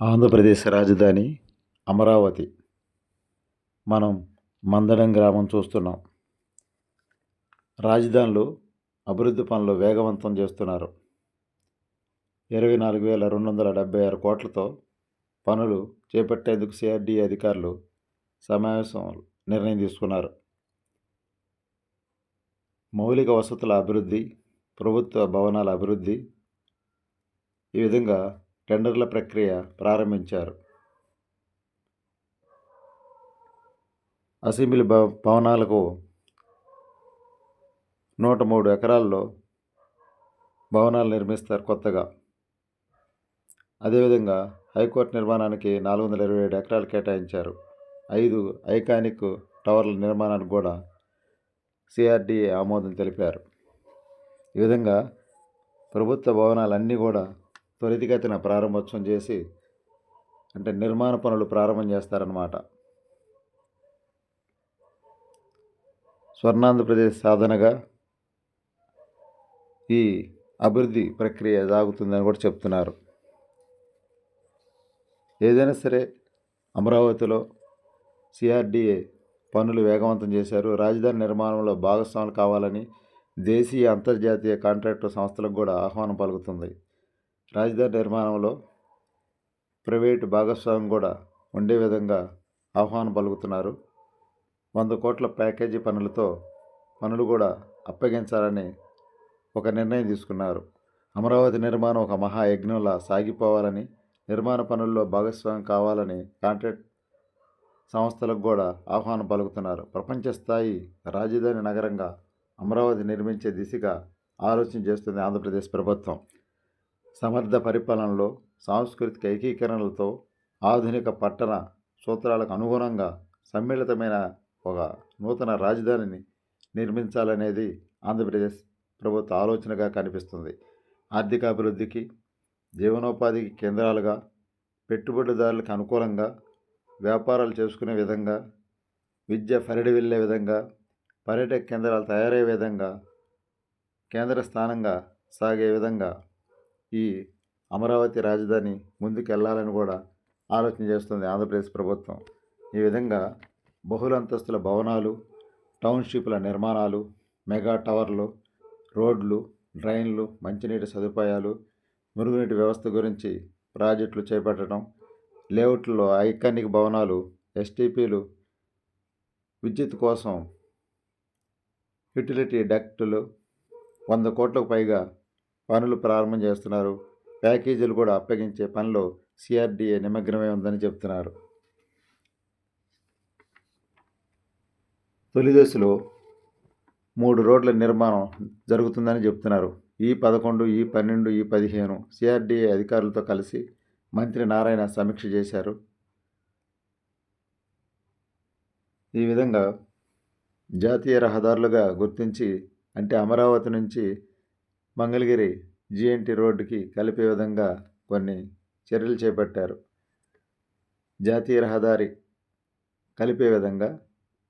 ఆంధ్రప్రదేశ్ రాజధాని అమరావతి. మనం మందడం గ్రామం చూస్తున్నాం. రాజధానిలో అభివృద్ధి పనులు వేగవంతం చేస్తున్నారు. ఇరవై నాలుగు వేల రెండు వందల డెబ్బై ఆరు కోట్లతో పనులు చేపట్టేందుకు సిఆర్డీఏ అధికారులు సమావేశం నిర్ణయం తీసుకున్నారు. మౌలిక వసతుల అభివృద్ధి ప్రభుత్వ భవనాల అభివృద్ధి ఈ విధంగా టెండర్ల ప్రక్రియ ప్రారంభించారు. అసెంబ్లీ భవ భవనాలకు నూట మూడు ఎకరాల్లో భవనాలు నిర్మిస్తారు కొత్తగా. అదేవిధంగా హైకోర్టు నిర్మాణానికి నాలుగు వందల ఇరవై ఏడు ఎకరాలు కేటాయించారు. ఐదు ఐకానిక్ టవర్ల నిర్మాణానికి కూడా సిఆర్డీఏ ఆమోదం తెలిపారు. ఈ విధంగా ప్రభుత్వ భవనాలన్నీ కూడా త్వరితగతిన ప్రారంభోత్సవం చేసి అంటే నిర్మాణ పనులు ప్రారంభం చేస్తారన్నమాట. స్వర్ణాంధ్రప్రదేశ్ సాధనగా ఈ అభివృద్ధి ప్రక్రియ సాగుతుందని కూడా చెప్తున్నారు. ఏదైనా సరే అమరావతిలో సిఆర్డీఏ పనులు వేగవంతం చేశారు. రాజధాని నిర్మాణంలో భాగస్వాములు కావాలని దేశీయ అంతర్జాతీయ కాంట్రాక్టు సంస్థలకు కూడా ఆహ్వానం పలుకుతుంది. రాజధాని నిర్మాణంలో ప్రైవేటు భాగస్వామ్యం కూడా ఉండే విధంగా ఆహ్వానం పలుకుతున్నారు. వంద కోట్ల ప్యాకేజీ పనులతో పనులు కూడా అప్పగించాలని ఒక నిర్ణయం తీసుకున్నారు. అమరావతి నిర్మాణం ఒక మహాయజ్ఞంలా సాగిపోవాలని నిర్మాణ పనుల్లో భాగస్వామ్యం కావాలని కాంట్రాక్ట్ సంస్థలకు కూడా ఆహ్వానం పలుకుతున్నారు. ప్రపంచ స్థాయి రాజధాని నగరంగా అమరావతి నిర్మించే దిశగా ఆలోచన చేస్తుంది ఆంధ్రప్రదేశ్ ప్రభుత్వం. సమర్థ పరిపాలనలో సాంస్కృతిక ఏకీకరణలతో ఆధునిక పట్టణ సూత్రాలకు అనుగుణంగా సమ్మిళితమైన ఒక నూతన రాజధానిని నిర్మించాలనేది ఆంధ్రప్రదేశ్ ప్రభుత్వ ఆలోచనగా కనిపిస్తుంది. ఆర్థిక అభివృద్ధికి జీవనోపాధికి కేంద్రాలుగా పెట్టుబడిదారులకు అనుకూలంగా వ్యాపారాలు చేసుకునే విధంగా విద్య పరిడి వెళ్ళే విధంగా పర్యాటక కేంద్రాలు తయారయ్యే విధంగా కేంద్ర స్థానంగా సాగే విధంగా ఈ అమరావతి రాజధాని ముందుకు వెళ్ళాలని కూడా ఆలోచన చేస్తుంది ఆంధ్రప్రదేశ్ ప్రభుత్వం. ఈ విధంగా బహుళంతస్తుల భవనాలు టౌన్షిప్ల నిర్మాణాలు మెగా టవర్లు రోడ్లు డ్రైన్లు మంచినీటి సదుపాయాలు మురుగునీటి వ్యవస్థ గురించి ప్రాజెక్టులు చేపట్టడం లేఅవుట్లో ఐకానిక్ భవనాలు ఎస్టీపీలు విద్యుత్ కోసం యుటిలిటీ డక్టులు వంద కోట్లకు పైగా పనులు ప్రారంభం చేస్తున్నారు. ప్యాకేజీలు కూడా అప్పగించే పనిలో సిఆర్డీఏ నిమగ్నమై ఉందని చెబుతున్నారు తొలి దశలో మూడు రోడ్ల నిర్మాణం జరుగుతుందని చెప్తున్నారు. ఈ పదకొండు ఈ పన్నెండు ఈ పదిహేను సిఆర్డీఏ అధికారులతో కలిసి మంత్రి నారాయణ సమీక్ష చేశారు. ఈ విధంగా జాతీయ రహదారులుగా గుర్తించి అంటే అమరావతి నుంచి మంగళగిరి జిఎన్టీ రోడ్డుకి కలిపే విధంగా కొన్ని చర్యలు చేపట్టారు. జాతీయ రహదారి కలిపే విధంగా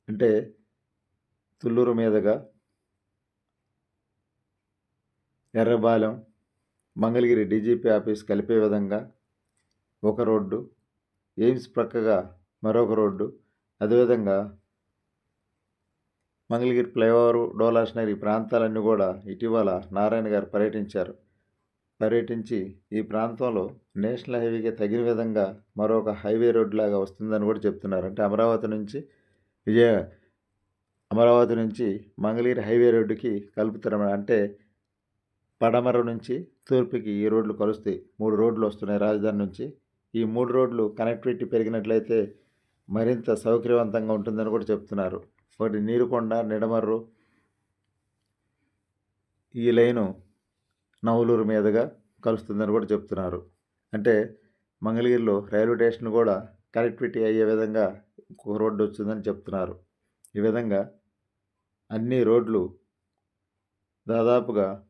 అంటే తుళ్ళూరు మీదుగా ఎర్రబాలెం మంగళగిరి డీజీపీ ఆఫీస్ కలిపే విధంగా ఒక రోడ్డు ఎయిమ్స్ ప్రక్కగా మరొక రోడ్డు అదేవిధంగా మంగళగిరి ఫ్లైఓవర్ డోలాస్నగర్ ఈ ప్రాంతాలన్నీ కూడా ఇటీవల నారాయణ గారు పర్యటించారు. పర్యటించి ఈ ప్రాంతంలో నేషనల్ హైవేకి తగిన విధంగా మరొక హైవే రోడ్ లాగా వస్తుందని కూడా చెప్తున్నారు. అంటే అమరావతి నుంచి విజయ అమరావతి నుంచి మంగళగిరి హైవే రోడ్డుకి కలుపుతారు. అంటే పడమర నుంచి తూర్పుకి ఈ రోడ్లు కలుస్తాయి. మూడు రోడ్లు వస్తున్నాయి రాజధాని నుంచి. ఈ మూడు రోడ్లు కనెక్టివిటీ పెరిగినట్లయితే మరింత సౌకర్యవంతంగా ఉంటుందని కూడా చెప్తున్నారు. ఒకటి నీరుకొండ నిడమర్రు ఈ లైను నవలూరు మీదుగా కలుస్తుందని కూడా చెప్తున్నారు. అంటే మంగళగిరిలో రైల్వే స్టేషన్ కూడా కనెక్టివిటీ అయ్యే విధంగా ఒక రోడ్డు వచ్చిందని చెప్తున్నారు. ఈ విధంగా అన్ని రోడ్లు దాదాపుగా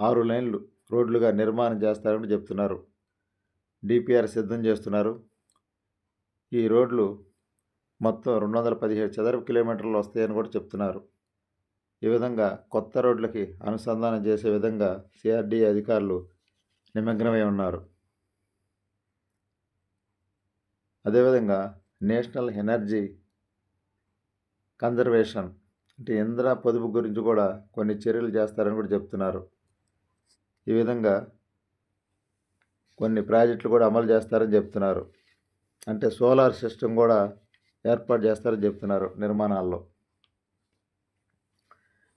ఆరు లైన్లు రోడ్లుగా నిర్మాణం చేస్తారని చెప్తున్నారు. డిపిఆర్ సిద్ధం చేస్తున్నారు. ఈ రోడ్లు మొత్తం రెండు వందల పదిహేడు చదరపు కిలోమీటర్లు వస్తాయని కూడా చెప్తున్నారు. ఈ విధంగా కొత్త రోడ్లకి అనుసంధానం చేసే విధంగా సిఆర్డీ అధికారులు నిమగ్నమై ఉన్నారు. అదేవిధంగా నేషనల్ ఎనర్జీ కన్జర్వేషన్ అంటే ఇంధన పొదుపు గురించి కూడా కొన్ని చర్యలు చేస్తారని కూడా చెప్తున్నారు. ఈ విధంగా కొన్ని ప్రాజెక్టులు కూడా అమలు చేస్తారని చెప్తున్నారు. అంటే సోలార్ సిస్టమ్ కూడా ఏర్పాటు చేస్తారని చెప్తున్నారు నిర్మాణాల్లో.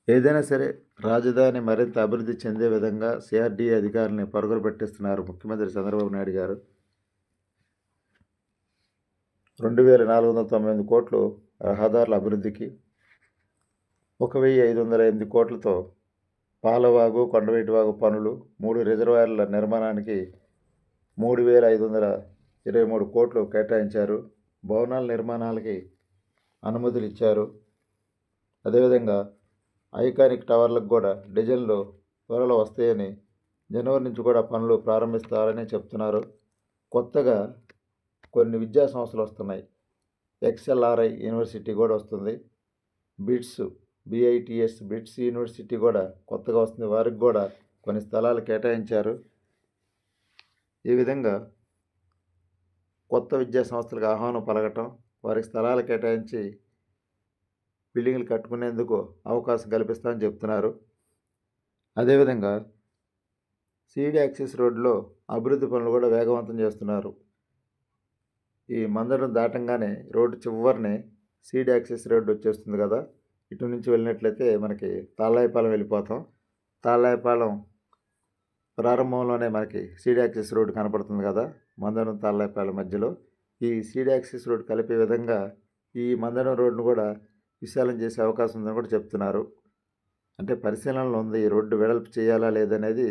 ఏదైనా సరే రాజధాని మరింత అభివృద్ధి చెందే విధంగా సిఆర్డీఏ అధికారులని పరుగులు పెట్టిస్తున్నారు ముఖ్యమంత్రి చంద్రబాబు నాయుడు గారు. రెండు వేల నాలుగు వందల తొంభై ఎనిమిది కోట్లు రహదారుల అభివృద్ధికి ఒక వెయ్యి ఐదు వందల ఎనిమిది కోట్లతో పాలవాగు కొండవేటివాగు పనులు మూడు రిజర్వాయర్ల నిర్మాణానికి మూడు వేల ఐదు వందల ఇరవై మూడు కోట్లు కేటాయించారు. భవనాల నిర్మాణాలకి అనుమతులు ఇచ్చారు అదేవిధంగా ఐకానిక్ టవర్లకు కూడా డిజైన్లు త్వరలో వస్తాయని జనవరి నుంచి కూడా పనులు ప్రారంభిస్తారని చెప్తున్నారు. కొత్తగా కొన్ని విద్యా సంస్థలు వస్తున్నాయి. ఎక్స్ఎల్ఆర్ఐ యూనివర్సిటీ కూడా వస్తుంది. బిట్స్ బిఐటిఎస్ బిట్స్ యూనివర్సిటీ కూడా కొత్తగా వస్తుంది. వారికి కూడా కొన్ని స్థలాలు కేటాయించారు. ఈ విధంగా కొత్త విద్యా సంస్థలకు ఆహ్వానం పలకటం వారికి స్థలాలు కేటాయించి బిల్డింగ్లు కట్టుకునేందుకు అవకాశం కల్పిస్తామని చెప్తున్నారు. అదేవిధంగా సీడీ యాక్సిస్ రోడ్లో అభివృద్ధి పనులు కూడా వేగవంతం చేస్తున్నారు. ఈ మందడం దాటంగానే రోడ్డు చివరినే సీడీ యాక్సిస్ రోడ్డు వచ్చేస్తుంది కదా. ఇటు నుంచి వెళ్ళినట్లయితే మనకి తాళ్ళాయిపాలెం వెళ్ళిపోతాం. తాళ్ళాయిపాలెం ప్రారంభంలోనే మనకి సీడీ యాక్సిస్ రోడ్డు కనపడుతుంది కదా. మందడం తాళ్ళాయిపాలెం మధ్యలో ఈ సీడాక్సిస్ రోడ్ రోడ్డు కలిపే విధంగా ఈ మందడం రోడ్డును కూడా విశాలం చేసే అవకాశం ఉందని కూడా చెప్తున్నారు. అంటే పరిశీలనలో ఉంది ఈ రోడ్డు వెడల్పు చేయాలా లేదనేది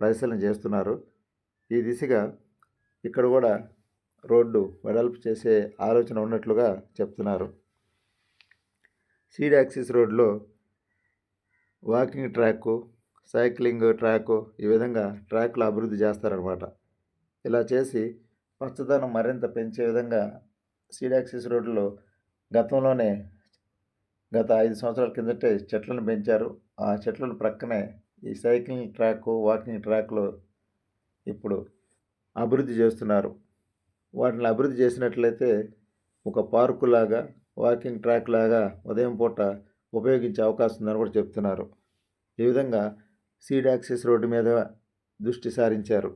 పరిశీలన చేస్తున్నారు. ఈ దిశగా ఇక్కడ కూడా రోడ్డు వెడల్పు చేసే ఆలోచన ఉన్నట్లుగా చెప్తున్నారు. సీడ్ యాక్సిస్ రోడ్లో వాకింగ్ ట్రాక్ సైక్లింగ్ ట్రాక్ ఈ విధంగా ట్రాక్లు అభివృద్ధి చేస్తారనమాట ఇలా చేసి పచ్చదనం మరింత పెంచే విధంగా సీడాక్సిస్ రోడ్డులో రోడ్లో గతంలోనే గత ఐదు సంవత్సరాల కిందటే చెట్లను పెంచారు. ఆ చెట్లను ప్రక్కనే ఈ సైక్లింగ్ ట్రాక్ వాకింగ్ ట్రాక్లు ఇప్పుడు అభివృద్ధి చేస్తున్నారు. వాటిని అభివృద్ధి చేసినట్లయితే ఒక పార్కు లాగా వాకింగ్ ట్రాక్ లాగా ఉదయం పూట ఉపయోగించే అవకాశం ఉందని కూడా చెప్తున్నారు. ఈ విధంగా సీడ్యాక్సెస్ రోడ్డు మీద దృష్టి సారించారు.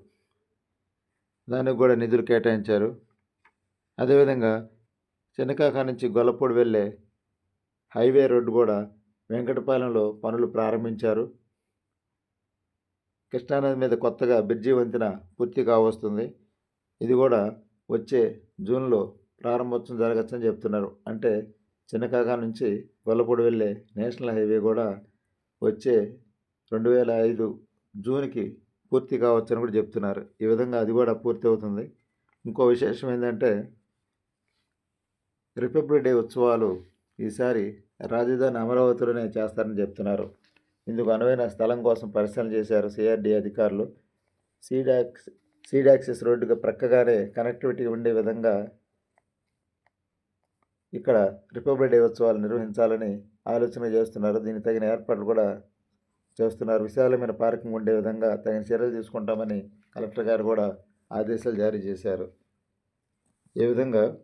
దానికి కూడా నిధులు కేటాయించారు. అదేవిధంగా చిన్నకాక నుంచి గొల్లపూడి వెళ్ళే హైవే రోడ్డు కూడా వెంకటపాలెంలో పనులు ప్రారంభించారు. కృష్ణానది మీద కొత్తగా బ్రిడ్జి వంతెన పూర్తి కావస్తుంది. ఇది కూడా వచ్చే జూన్లో ప్రారంభోత్సవం జరగచ్చని చెప్తున్నారు. అంటే చిన్నకాక నుంచి గొల్లపూడి వెళ్ళే నేషనల్ హైవే కూడా వచ్చే రెండు వేల ఐదు జూన్కి పూర్తి కావచ్చని కూడా చెప్తున్నారు. ఈ విధంగా అది కూడా పూర్తి అవుతుంది. ఇంకో విశేషం ఏంటంటే రిపబ్లిక్ డే ఉత్సవాలు ఈసారి రాజధాని అమరావతిలోనే చేస్తారని చెప్తున్నారు. ఇందుకు అనువైన స్థలం కోసం పరిశీలన చేశారు సిఆర్డీ అధికారులు. సీడాక్స్ సీడాక్సిస్ రోడ్డుకు ప్రక్కగానే కనెక్టివిటీ ఉండే విధంగా ఇక్కడ రిపబ్లిక్ డే ఉత్సవాలు నిర్వహించాలని ఆలోచన చేస్తున్నారు. దీనికి తగిన ఏర్పాట్లు కూడా చేస్తున్నారు. విశాలమైన పార్కింగ్ ఉండే విధంగా తగిన చర్యలు తీసుకుంటామని కలెక్టర్ గారు కూడా ఆదేశాలు జారీ చేశారు. ఈ విధంగా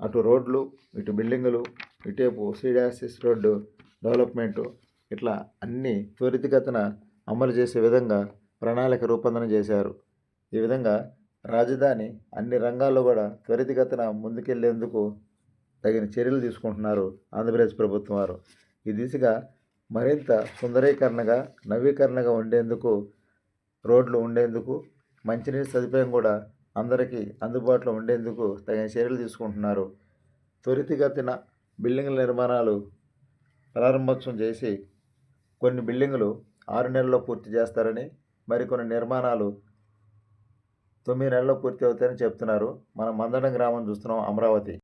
అటు రోడ్లు ఇటు బిల్డింగులు ఇటేపు సీడాసిస్ రోడ్డు డెవలప్మెంటు ఇట్లా అన్ని త్వరితగతన అమలు చేసే విధంగా ప్రణాళిక రూపొందన చేశారు. ఈ విధంగా రాజధాని అన్ని రంగాల్లో కూడా త్వరితగతన ముందుకెళ్ళేందుకు తగిన చర్యలు తీసుకుంటున్నారు ఆంధ్రప్రదేశ్ ప్రభుత్వం వారు. ఈ దిశగా మరింత సుందరీకరణగా నవీకరణగా ఉండేందుకు రోడ్లు ఉండేందుకు మంచినీటి సదుపాయం కూడా అందరికీ అందుబాటులో ఉండేందుకు తగిన చర్యలు తీసుకుంటున్నారు. త్వరితగతిన బిల్డింగ్ల నిర్మాణాలు ప్రారంభోత్సవం చేసి కొన్ని బిల్డింగులు ఆరు నెలల్లో పూర్తి చేస్తారని మరికొన్ని నిర్మాణాలు తొమ్మిది నెలల్లో పూర్తి అవుతాయని చెప్తున్నారు. మనం మందడం గ్రామం చూస్తున్నాం అమరావతి.